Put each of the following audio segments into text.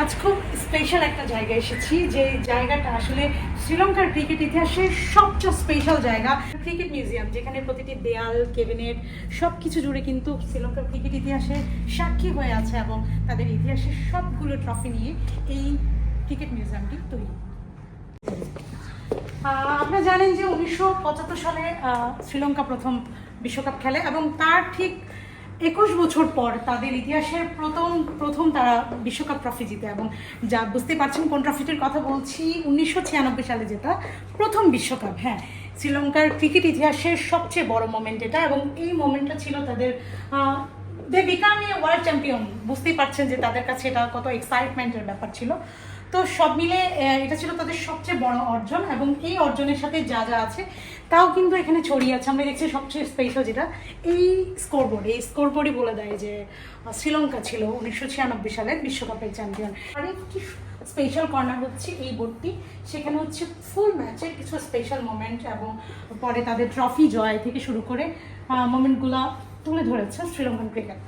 আজ খুব স্পেশাল একটা জায়গায় এসেছি, যে জায়গাটা আসলে শ্রীলঙ্কার ক্রিকেট ইতিহাসের সবচেয়ে স্পেশাল জায়গা। ক্রিকেট মিউজিয়াম যেখানে প্রতিটি দেয়াল কেবিনেট সব কিছু জুড়ে কিন্তু শ্রীলঙ্কার ক্রিকেট ইতিহাসে সাক্ষী হয়ে আছে এবং তাদের ইতিহাসের সবগুলো ট্রফি নিয়ে এই ক্রিকেট মিউজিয়ামটি তৈরি। আপনারা জানেন যে উনিশশো পঁচাত্তর সালে শ্রীলঙ্কা প্রথম বিশ্বকাপ খেলে এবং তার ঠিক একুশ বছর পর তাদের ইতিহাসের প্রথম প্রথম তারা বিশ্বকাপ ট্রফি জিতে এবং যা বুঝতে পারছেন কোন ট্রফিটির কথা বলছি, উনিশশো ছিয়ানব্বই সালে যেটা প্রথম বিশ্বকাপ হ্যাঁ। শ্রীলঙ্কার ক্রিকেট ইতিহাসের সবচেয়ে বড় মোমেন্ট এটা এবং এই মোমেন্টটা ছিল তাদের they became a world champion বুঝতেই পারছেন যে তাদের কাছে এটা কত এক্সাইটমেন্টের ব্যাপার ছিল। তো সব মিলে এটা ছিল তাদের সবচেয়ে বড় অর্জন এবং এই অর্জনের সাথে যা যা আছে, তাও কিন্তু এখানে ছড়িয়ে আছে। আমরা দেখছি সবচেয়ে স্পেশাল যেটা, এই স্কোরবোর্ড এই স্কোরবোর্ডই বলে দেয় যে শ্রীলঙ্কা ছিল উনিশশো ছিয়ানব্বই সালের বিশ্বকাপের চ্যাম্পিয়ন আরেকটি স্পেশাল কর্নার হচ্ছে এই বোর্ডটি সেখানে হচ্ছে ফুল ম্যাচের কিছু স্পেশাল মোমেন্ট এবং পরে তাদের ট্রফি জয় থেকে শুরু করে মোমেন্টগুলো তুলে ধরেছে শ্রীলঙ্কান ক্রিকেট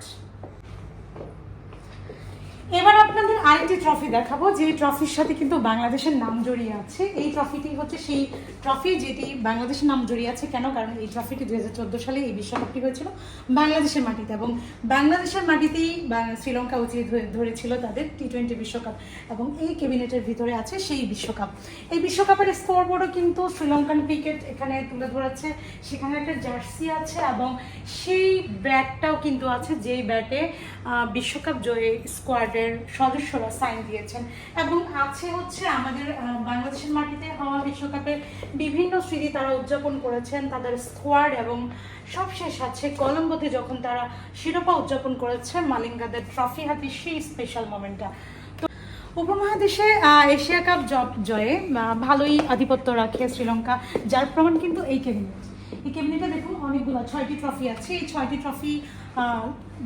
এবার আপনাদের আরেকটি ট্রফি দেখাবো, যে ট্রফির সাথে কিন্তু বাংলাদেশের নাম জড়িয়ে আছে। এই ট্রফিটি হচ্ছে সেই ট্রফি যেটি বাংলাদেশের নাম জড়িয়ে আছে। কেন? কারণ এই ট্রফিটি দুই হাজার চোদ্দ সালে এই বিশ্বকাপটি হয়েছিল বাংলাদেশের মাটিতে এবং বাংলাদেশের মাটিতেই শ্রীলঙ্কা উচিত ধরেছিল তাদের টি টোয়েন্টি বিশ্বকাপ এবং এই ক্যাবিনেটের ভিতরে আছে সেই বিশ্বকাপ। এই বিশ্বকাপের স্কোরবোর্ডও কিন্তু শ্রীলঙ্কান ক্রিকেট এখানে তুলে ধরেছে। সেখানে একটা জার্সি আছে এবং সেই ব্যাটটাও কিন্তু আছে যেই ব্যাটে বিশ্বকাপ জয়ে স্কোয়াডের সদস্যরা সাইন দিয়েছেন। এবং আছে হচ্ছে আমাদের বাংলাদেশের মাটিতে হওয়া বিশ্বকাপের বিভিন্ন স্মৃতি তারা উদযাপন করেছেন। তাদের স্কোয়াড এবং সবশেষ আছে কলম্বোতে যখন তারা শিরোপা উদযাপন করেছে, মালিঙ্গাদের ট্রফি হাতে সেই স্পেশাল মোমেন্টটা উপমহাদেশে এশিয়া কাপ জ- জয়ে ভালোই আধিপত্য রাখে শ্রীলঙ্কা। যার প্রমাণ কিন্তু এই ক্যাবিনেট। এই ক্যাবিনেটে দেখুন অনেকগুলো, ছয়টি ট্রফি আছে। এই ছয়টি ট্রফি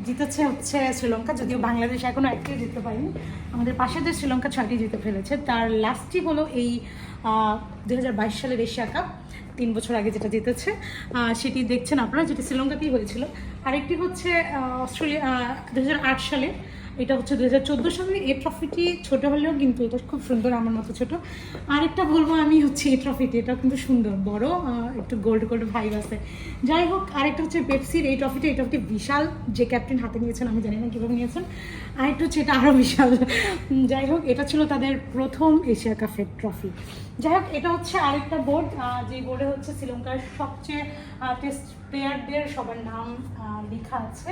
জিতেছে হচ্ছে শ্রীলঙ্কা, যদিও বাংলাদেশ এখনও একটিও জিততে পারেনি। আমাদের পাশে যে শ্রীলঙ্কা ছয়টি জিতে ফেলেছে, তার লাস্টটি হলো এই দু হাজার বাইশ সালের এশিয়া কাপ, তিন বছর আগে যেটা জিতেছে। সেটি দেখছেন আপনারা, যেটি শ্রীলঙ্কাতেই হয়েছিল। আরেকটি হচ্ছে অস্ট্রেলিয়া দু হাজার আট সালে এটা হচ্ছে দু হাজার চোদ্দ সালে এই ট্রফিটি ছোট হলেও কিন্তু এটা খুব সুন্দর, আমার মতো ছোট। আরেকটা বলব আমি হচ্ছে এই ট্রফিটি এটা কিন্তু সুন্দর, বড় একটু গোল্ড গোল্ড ভাইব আছে। যাই হোক, আরেকটা হচ্ছে পেপসির এই ট্রফিটি এই ট্রফিটি বিশাল, যে ক্যাপ্টেন হাতে নিয়েছেন, আমি জানি না কীভাবে নিয়েছেন। আরেকটা হচ্ছে এটা আরও বিশাল। যাই হোক, এটা ছিল তাদের প্রথম এশিয়া কাপের ট্রফি যাই হোক, এটা হচ্ছে আরেকটা বোর্ড যে বোর্ডে হচ্ছে শ্রীলঙ্কার সবচেয়ে টেস্ট প্লেয়ারদের সবার নাম লেখা আছে।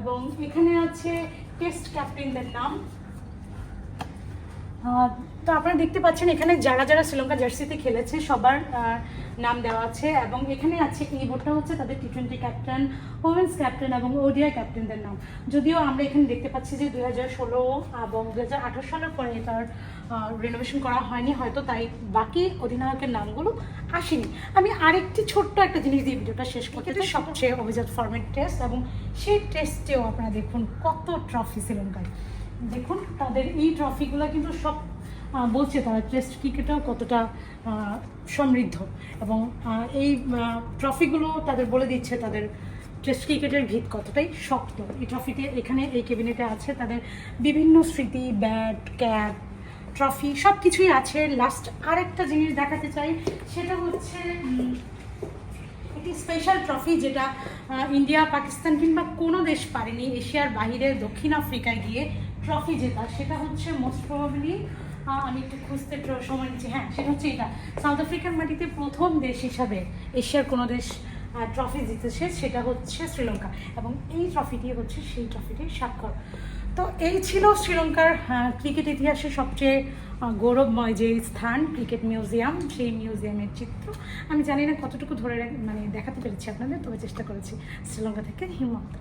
এবং এখানে আছে টেস্ট ক্যাপ্টেনদের নাম। তো আপনারা দেখতে পাচ্ছেন এখানে যারা যারা শ্রীলঙ্কা জার্সিতে খেলেছে সবার নাম দেওয়া আছে এবং এখানে আছে এই বোর্ডটা হচ্ছে তাদের T twenty captain women's captain এবং ওডিআই ক্যাপ্টেনদের নাম যদিও আমরা এখানে দেখতে পাচ্ছি যে দুই হাজার ষোলো এবং দু হাজার আঠারো সালের পরে তার রিনোভেশন করা হয়নি হয়তো তাই বাকি অধিনায়কের নামগুলো আসেনি আমি আরেকটি ছোট্ট একটা জিনিস দিয়ে ভিডিওটা শেষ করতে চাই। সবচেয়ে অভিজাত ফর্মেট টেস্ট এবং সেই টেস্টেও আপনারা দেখুন কত ট্রফি শ্রীলঙ্কায় দেখুন, তাদের এই ট্রফিগুলো কিন্তু সব বলছে তারা টেস্ট ক্রিকেটেও কতটা সমৃদ্ধ। এবং এই ট্রফিগুলো তাদের বলে দিচ্ছে তাদের টেস্ট ক্রিকেটের ভিত কতটাই শক্ত। এই ট্রফিতে এখানে এই ক্যাবিনেটে আছে তাদের বিভিন্ন স্মৃতি ব্যাট ক্যাপ ট্রফি সব কিছুই আছে। লাস্ট আরেকটা জিনিস দেখাতে চাই, সেটা হচ্ছে একটি স্পেশাল ট্রফি যেটা ইন্ডিয়া, পাকিস্তান কিংবা কোনো দেশ পারেনি, এশিয়ার বাইরে দক্ষিণ আফ্রিকায় গিয়ে ট্রফি জেতা সেটা হচ্ছে মোস্ট প্রবাবলি আমি একটু খুঁজতে সময় নিচ্ছি। হ্যাঁ সেটা হচ্ছে এটা। সাউথ আফ্রিকার মাটিতে প্রথম দেশ হিসাবে এশিয়ার কোনো দেশ ট্রফি জিতেছে, সেটা হচ্ছে শ্রীলঙ্কা। এবং এই ট্রফিটি হচ্ছে সেই ট্রফিটির স্বাক্ষর। তো এই ছিল শ্রীলঙ্কার ক্রিকেট ইতিহাসে সবচেয়ে গৌরবময় যে স্থান ক্রিকেট মিউজিয়াম সেই মিউজিয়ামের চিত্র। আমি জানি না কতটুকু ধরে মানে দেখাতে পেরেছি আপনাদের, তবে চেষ্টা করেছি শ্রীলঙ্কা থেকে হিমন্ত।